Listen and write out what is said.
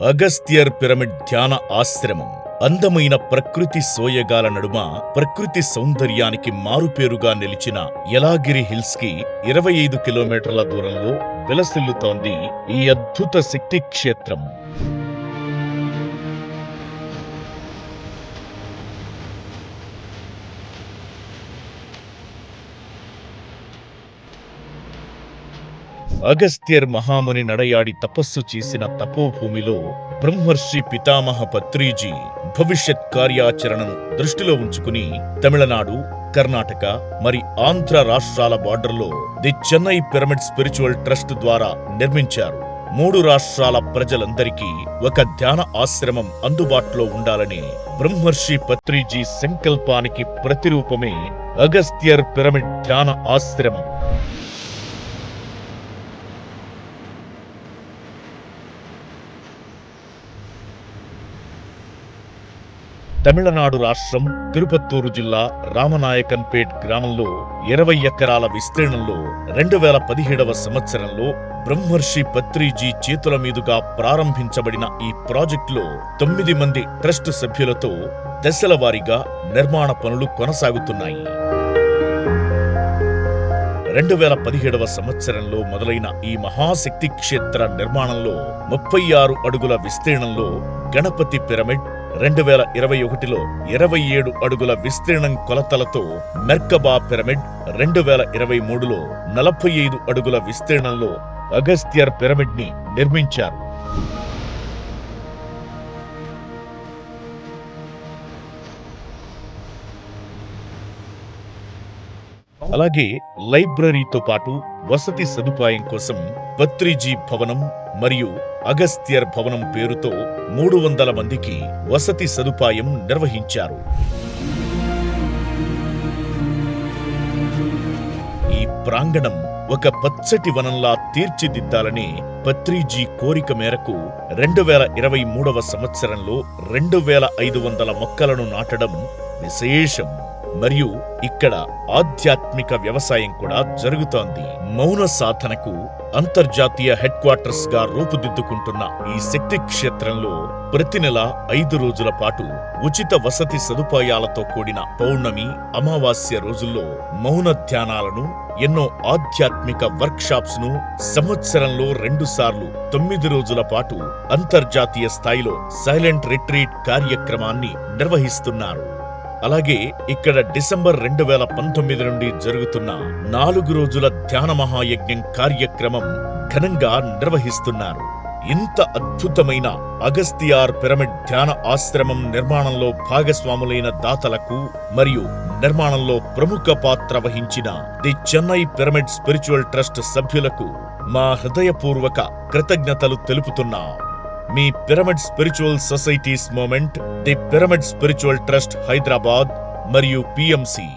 Agasthyar pyramid ధ్యాన ఆశ్రమం అందమైన ప్రకృతి సోయగాల నడుమ ప్రకృతి సౌందర్యానికి మారుపేరుగా నిలిచిన యలాగిరి హిల్స్కి ఇరవై ఐదు కిలోమీటర్ల దూరంలో విలసిల్లుతోంది ఈ అద్భుత శక్తి క్షేత్రం అగస్త్యర్ మహాముని నడయాడి తపస్సు చేసిన తపోభూమిలో బ్రహ్మర్షి పితామహ పత్రిజీ భవిష్యత్ కార్యాచరణను దృష్టిలో ఉంచుకుని తమిళనాడు కర్ణాటక మరి ఆంధ్ర రాష్ట్రాల బార్డర్లో the Chennai pyramid spiritual trust ద్వారా నిర్మించారు. మూడు రాష్ట్రాల ప్రజలందరికీ ఒక ధ్యాన ఆశ్రమం అందుబాటులో ఉండాలని బ్రహ్మర్షి పత్రిజీ సంకల్పానికి ప్రతిరూపమే అగస్త్యర్ పిరమిడ్ ధ్యాన ఆశ్రమం. తమిళనాడు రాష్ట్రం తిరుపత్తూరు జిల్లా రామనాయకన్పేట్ గ్రామంలో ఇరవై ఎకరాల విస్తీర్ణంలో రెండు వేల పదిహేడవ సంవత్సరంలో బ్రహ్మర్షి పత్రిజీ చేతుల మీదుగా ప్రారంభించబడిన ఈ ప్రాజెక్టులో తొమ్మిది మంది ట్రస్ట్ సభ్యులతో దశల వారీగా నిర్మాణ పనులు కొనసాగుతున్నాయి. రెండు వేల పదిహేడవ సంవత్సరంలో మొదలైన ఈ మహాశక్తి క్షేత్ర నిర్మాణంలో ముప్పై ఆరు అడుగుల విస్తీర్ణంలో గణపతి పిరమిడ్ రెండు వేల ఇరవై ఒకటిలో ఇరవై ఏడు అడుగుల విస్తీర్ణం కొలతలతో మెర్కబా పిరమిడ్ రెండు వేల ఇరవై మూడులో నలభై ఐదు అడుగుల విస్తీర్ణంలో అగస్త్యర్ పిరమిడ్ని నిర్మించారు. అలాగే లైబ్రరీతో పాటు వసతి సదుపాయం కోసం పత్రిజీ భవనం మరియు అగస్త్యర్ భవనం పేరుతో మూడు వందల మందికి వసతి సదుపాయం నిర్వహించారు. ఈ ప్రాంగణం ఒక పచ్చటి వనంలా తీర్చిదిద్దాలని పత్రిజీ కోరిక మేరకు రెండు వేల ఇరవై మూడవ సంవత్సరంలో రెండు వేల ఐదు వందల మొక్కలను నాటడం విశేషం. మరియు ఇక్కడ ఆధ్యాత్మిక వ్యవసాయం కూడా జరుగుతోంది. మౌన సాధనకు అంతర్జాతీయ హెడ్ క్వార్టర్స్గా రూపుదిద్దుకుంటున్న ఈ శక్తి క్షేత్రంలో ప్రతి నెల ఐదు రోజుల పాటు ఉచిత వసతి సదుపాయాలతో కూడిన పౌర్ణమి అమావాస్య రోజుల్లో మౌన ధ్యానాలను ఎన్నో ఆధ్యాత్మిక వర్క్షాప్స్ను సంవత్సరంలో రెండుసార్లు తొమ్మిది రోజుల పాటు అంతర్జాతీయ స్థాయిలో సైలెంట్ రిట్రీట్ కార్యక్రమాన్ని నిర్వహిస్తున్నారు. అలాగే ఇక్కడ డిసెంబర్ రెండు వేల పంతొమ్మిది నుండి జరుగుతున్న నాలుగు రోజుల ధ్యాన మహాయజ్ఞం కార్యక్రమం ఘనంగా నిర్వహిస్తున్నారు. ఇంత అద్భుతమైన అగస్తియార్ పిరమిడ్ ధ్యాన ఆశ్రమం నిర్మాణంలో భాగస్వాములైన దాతలకు మరియు నిర్మాణంలో ప్రముఖ పాత్ర వహించిన the Chennai pyramid spiritual trust సభ్యులకు మా హృదయపూర్వక కృతజ్ఞతలు తెలుపుతున్నాం మీ pyramid spiritual societies movement the pyramid spiritual trust Hyderabad మరియు పిఎంసి